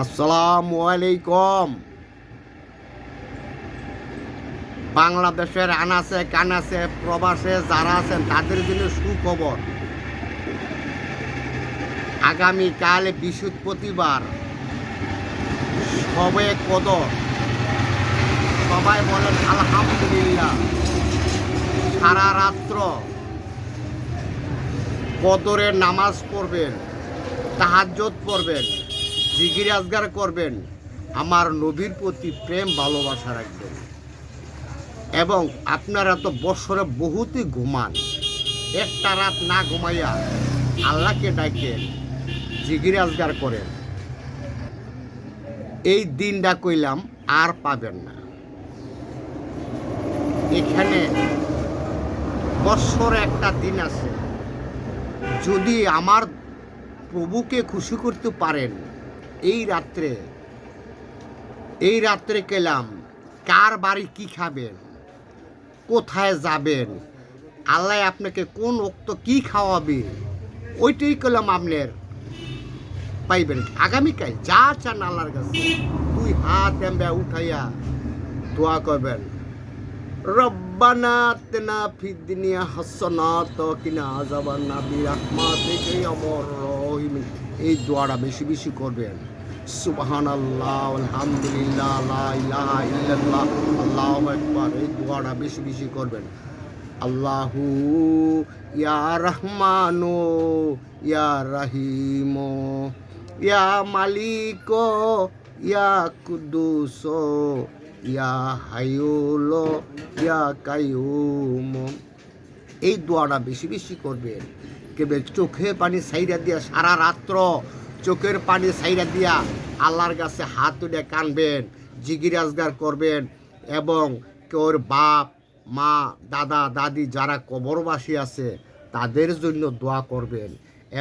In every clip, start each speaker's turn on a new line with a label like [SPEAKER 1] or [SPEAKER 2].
[SPEAKER 1] আসসালামু আলাইকুম। বাংলাদেশের আনাসে কানাসে প্রবাসে যারা আছেন, তাদের জন্য সুখবর। আগামীকাল বৃহস্পতিবার, সবে কদর। সবাই বলেন, আলহামদুলিল্লাহ। সারা রাত্র কদরের নামাজ পড়বেন তাহাজ্জত পড়বেন। জিগির আজগার করবেন, আমার নবীর প্রতি প্রেম, ভালোবাসা রাখবেন। এবং আপনারা তো বছরে বহুতই ঘুমান। একটা রাত না ঘুমাইয়া আল্লাহকে ডাকেন, জিগির আজগার করেন। এই দিনটা কইলাম আর পাবেন না। এখানে বৎসরে একটা দিন আছে। যদি আমার প্রভুকে খুশি করতে পারেন এই রাত্রে এই রাত্রে গেলাম, কার বাড়ি কি খাবেন? কোথায় যাবেন? আল্লাহ আপনাকে কোন অক্ত কি খাওয়াবে? ওইটাই করলাম আপনার পাইবেন। আগামীকাল যা চান আল্লাহর কাছে, দুই হাত এমবে উঠাইয়া দোয়া করবেন। রব্বানা তেনা ফিদ্দিনিয়া হাসনাত কিনা আজাবান নাবি রাহমাতিকে অমর রহিম, এই দোয়াটা বেশি বেশি করবেন। সুবহান আল্লাহ আলহামদুলিল্লাহ, লা ইলাহা ইল্লাল্লাহ। আল্লাহু আকবার, এই দোয়াটা বেশি বেশি করবেন। আল্লাহু ইয়া রহমানো, ইয়া রহিমো, ইয়া মালিকো, ইয়া কুদ্দুসো, ইয়া হাইউল ইয়া কাইউম এই দোয়াটা বেশি বেশি করবেন। কেবে চোখে পানি সাইরা দিয়া সারা রাত্র চোখের পানি সাইরা দিয়া আল্লাহর কাছে হাত তুলে কানবেন, জিগিরাজগার করবেন এবং কেউর বাপ, মা, দাদা, দাদি যারা কবরবাসী আছে, তাদের জন্য দোয়া করবেন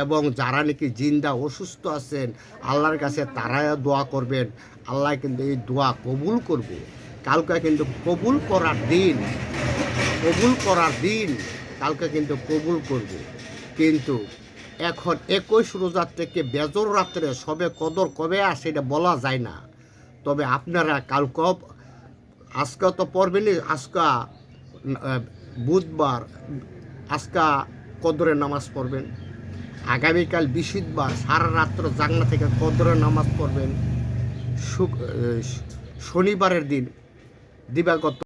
[SPEAKER 1] এবং যারা নাকি জিন্দা অসুস্থ আছেন, আল্লাহর কাছে তারাও দোয়া করবেন। আল্লাহ কিন্তু এই দোয়া কবুল করবে। কালকে কিন্তু কবুল করার দিন, কবুল করার দিন কালকে কিন্তু কবুল করবে। কিন্তু এখন একুশ রোজার থেকে বেজর রাত্রে সবে কদর কবে আসে এটা বলা যায় না। তবে আপনারা কালকে আজকে তো পড়বেনই আজকা বুধবার, আজকা কদরের নামাজ পড়বেন। আগামীকাল বৃহস্পতিবার সারা রাত্র জাংলা থেকে কদরের নামাজ পড়বেন। শনিবারের দিন দিবাগত